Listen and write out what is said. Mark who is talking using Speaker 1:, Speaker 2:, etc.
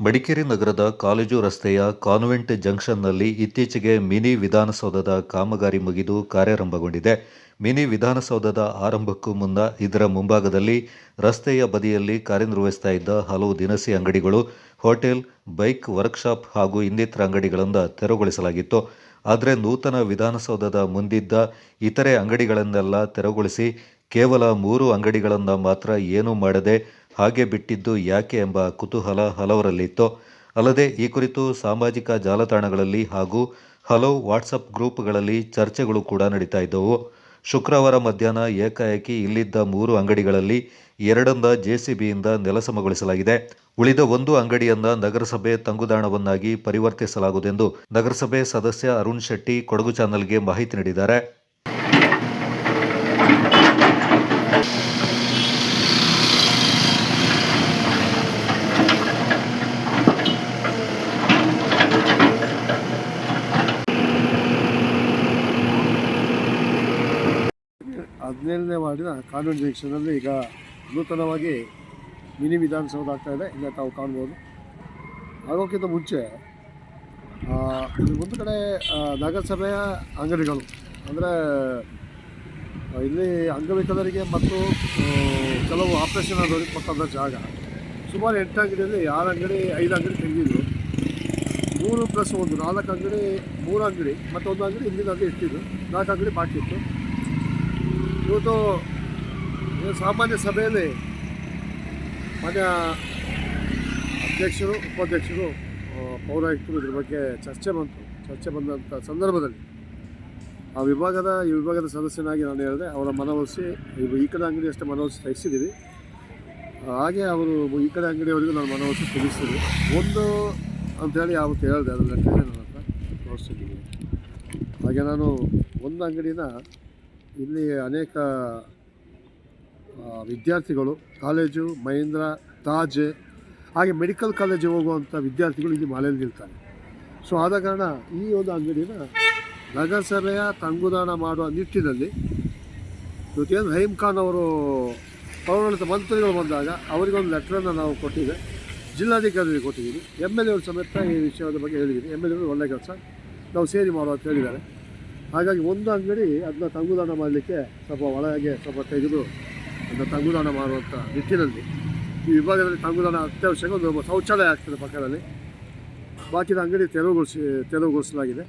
Speaker 1: ಮಡಿಕೇರಿ ನಗರದ ಕಾಲೇಜು ರಸ್ತೆಯ ಕಾನ್ವೆಂಟ್ ಜಂಕ್ಷನ್ನಲ್ಲಿ ಇತ್ತೀಚೆಗೆ ಮಿನಿ ವಿಧಾನಸೌಧದ ಕಾಮಗಾರಿ ಮುಗಿದು ಕಾರ್ಯಾರಂಭಗೊಂಡಿದೆ. ಮಿನಿ ವಿಧಾನಸೌಧದ ಆರಂಭಕ್ಕೂ ಮುನ್ನ ಇದರ ಮುಂಭಾಗದಲ್ಲಿ ರಸ್ತೆಯ ಬದಿಯಲ್ಲಿ ಕಾರ್ಯನಿರ್ವಹಿಸ್ತಾ ಇದ್ದ ಹಲವು ದಿನಸಿ ಅಂಗಡಿಗಳು, ಹೋಟೆಲ್, ಬೈಕ್ ವರ್ಕ್ಶಾಪ್ ಹಾಗೂ ಇನ್ನಿತರ ಅಂಗಡಿಗಳಿಂದ ತೆರವುಗೊಳಿಸಲಾಗಿತ್ತು. ಆದರೆ ನೂತನ ವಿಧಾನಸೌಧದ ಮುಂದಿದ್ದ ಇತರೆ ಅಂಗಡಿಗಳನ್ನೆಲ್ಲ ತೆರವುಗೊಳಿಸಿ ಕೇವಲ ಮೂರು ಅಂಗಡಿಗಳನ್ನು ಮಾತ್ರ ಏನೂ ಮಾಡದೆ ಹಾಗೆ ಬಿಟ್ಟಿದ್ದು ಯಾಕೆ ಎಂಬ ಕುತೂಹಲ ಹಲವರಲ್ಲಿತ್ತು. ಅಲ್ಲದೆ ಈ ಕುರಿತು ಸಾಮಾಜಿಕ ಜಾಲತಾಣಗಳಲ್ಲಿ ಹಾಗೂ ಹಲವು ವಾಟ್ಸಪ್ ಗ್ರೂಪ್ಗಳಲ್ಲಿ ಚರ್ಚೆಗಳು ಕೂಡ ನಡೀತಾ ಇದ್ದವು. ಶುಕ್ರವಾರ ಮಧ್ಯಾಹ್ನ ಏಕಾಏಕಿ ಇಲ್ಲಿದ್ದ ಮೂರು ಅಂಗಡಿಗಳಲ್ಲಿ ಎರಡನ್ನ ಜೆಸಿಬಿಯಿಂದ ನೆಲಸಮಗೊಳಿಸಲಾಗಿದೆ ಉಳಿದ ಒಂದು ಅಂಗಡಿಯನ್ನ ನಗರಸಭೆ ತಂಗುದಾಣವನ್ನಾಗಿ ಪರಿವರ್ತಿಸಲಾಗುವುದೆಂದು ನಗರಸಭೆ ಸದಸ್ಯ ಅರುಣ್ ಶೆಟ್ಟಿ ಕೊಡಗು ಚಾನೆಲ್ಗೆ ಮಾಹಿತಿ ನೀಡಿದ್ದಾರೆ.
Speaker 2: ಹದಿನೇಳನೇ ವಾರ್ಡಿನ ಕಾನೂನು ಜಂಕ್ಷನಲ್ಲಿ ಈಗ ನೂತನವಾಗಿ ಮಿನಿ ವಿಧಾನಸೌಧ ಆಗ್ತಾ ಇದೆ. ಇಲ್ಲ ತಾವು ಕಾಣ್ಬೋದು. ಆಗೋಕ್ಕಿಂತ ಮುಂಚೆ ಒಂದು ಕಡೆ ನಗರಸಭೆಯ ಅಂಗಡಿಗಳು, ಅಂದರೆ ಇಲ್ಲಿ ಅಂಗವಿಕಲರಿಗೆ ಮತ್ತು ಕೆಲವು ಆಪರೇಷನ್ ಆದವರಿಗೆ ಕೊಟ್ಟಂಥ ಜಾಗ. ಸುಮಾರು ಎಂಟು ಅಂಗಡಿಯಲ್ಲಿ ಆರು ಅಂಗಡಿ, ಐದು ಅಂಗಡಿ ತೆಗೆದಿದ್ರು. ಮೂರು ಪ್ಲಸ್ ಒಂದು ನಾಲ್ಕು ಅಂಗಡಿ, ಮೂರು ಅಂಗಡಿ ಮತ್ತು ಒಂದು ಅಂಗಡಿ ಹಿಂದಿನ ಅಂಗಡಿ ಇಟ್ಟಿದ್ದು ನಾಲ್ಕು ಅಂಗಡಿ ಬಾಕಿ ಇತ್ತು. ಇವತ್ತು ಸಾಮಾನ್ಯ ಸಭೆಯಲ್ಲಿ ಮಾನ್ಯ ಅಧ್ಯಕ್ಷರು, ಉಪಾಧ್ಯಕ್ಷರು ಪೌರಾಯುಕ್ತರು ಇದ್ರ ಬಗ್ಗೆ ಚರ್ಚೆ ಬಂತು. ಚರ್ಚೆ ಬಂದಂಥ ಸಂದರ್ಭದಲ್ಲಿ ಆ ವಿಭಾಗದ, ಈ ವಿಭಾಗದ ಸದಸ್ಯನಾಗಿ ನಾನು ಹೇಳಿದೆ, ಅವರ ಮನವೊಲಿಸಿ, ಈ ಕಡೆ ಅಂಗಡಿ ಅಷ್ಟೇ ಮನವೊಲಿಸಿ ತೆಗೆಸಿದ್ದೀವಿ. ಹಾಗೆ ಅವರು ಈ ಕಡೆ ಅಂಗಡಿಯವರಿಗೂ ನಾನು ಮನವೊಲಿಸಿ ತೆಗಿಸ್ತೀವಿ. ಒಂದು ಅಂಥೇಳಿ ಯಾವತ್ತು ಹೇಳಿದೆ ಅದರ ನನ್ನ ಹತ್ರ ತೋರಿಸ್ತಿದ್ದೀನಿ ಹಾಗೆ ನಾನು ಒಂದು ಅಂಗಡಿನ ಇಲ್ಲಿ ಅನೇಕ ವಿದ್ಯಾರ್ಥಿಗಳು, ಕಾಲೇಜು, ಮಹೇಂದ್ರ, ತಾಜ್, ಹಾಗೆ ಮೆಡಿಕಲ್ ಕಾಲೇಜಿಗೆ ಹೋಗುವಂಥ ವಿದ್ಯಾರ್ಥಿಗಳು ಇಲ್ಲಿ ಮಾಲೆಯಲ್ಲಿ ನಿಲ್ತಾರೆ. ಸೊ ಆದ ಕಾರಣ ಈ ಒಂದು ಅಂಗಡಿನ ನಗರಸಭೆಯ ತಂಗುದಾಣ ಮಾಡುವ ನಿಟ್ಟಿನಲ್ಲಿ ಇವತ್ತೇನು ರಹೀಮ್ ಖಾನ್ ಅವರು ಪೌರಾಡಳಿತ ಮಂತ್ರಿಗಳು ಬಂದಾಗ ಅವರಿಗೊಂದು ಲೆಟ್ರನ್ನು ನಾವು ಕೊಟ್ಟಿದ್ದೆ ಜಿಲ್ಲಾಧಿಕಾರಿಗೆ ಕೊಟ್ಟಿದ್ದೀವಿ ಎಂ ಎಲ್ ಎ ಸಮೇತ ಈ ವಿಷಯದ ಬಗ್ಗೆ ಹೇಳಿದ್ದೀನಿ. ಎಂ ಎಲ್ ಎಗಳು ಒಳ್ಳೆ ಕೆಲಸ. ನಾವು ಸೇರಿ ಮಾಡುವ ಅಂತ ಹೇಳಿದ್ದಾರೆ. ಹಾಗಾಗಿ ಒಂದು ಅಂಗಡಿ ಅದನ್ನ ತಂಗುದಾಣ ಮಾಡಲಿಕ್ಕೆ ಸ್ವಲ್ಪ ಒಳಗೆ ಸ್ವಲ್ಪ ತೆಗೆದು ಅದನ್ನ ತಂಗುದಾಣ ಮಾಡುವಂಥ ನಿಟ್ಟಿನಲ್ಲಿ ಈ ವಿಭಾಗದಲ್ಲಿ ತಂಗುದಾಣ ಅತ್ಯವಶ್ಯಕ ಒಂದು ಶೌಚಾಲಯ ಆಗ್ತದೆ ಪಕ್ಕದಲ್ಲಿ. ಬಾಕಿದ ಅಂಗಡಿ ತೆರವುಗೊಳಿಸಿ ತೆರವುಗೊಳಿಸಲಾಗಿದೆ.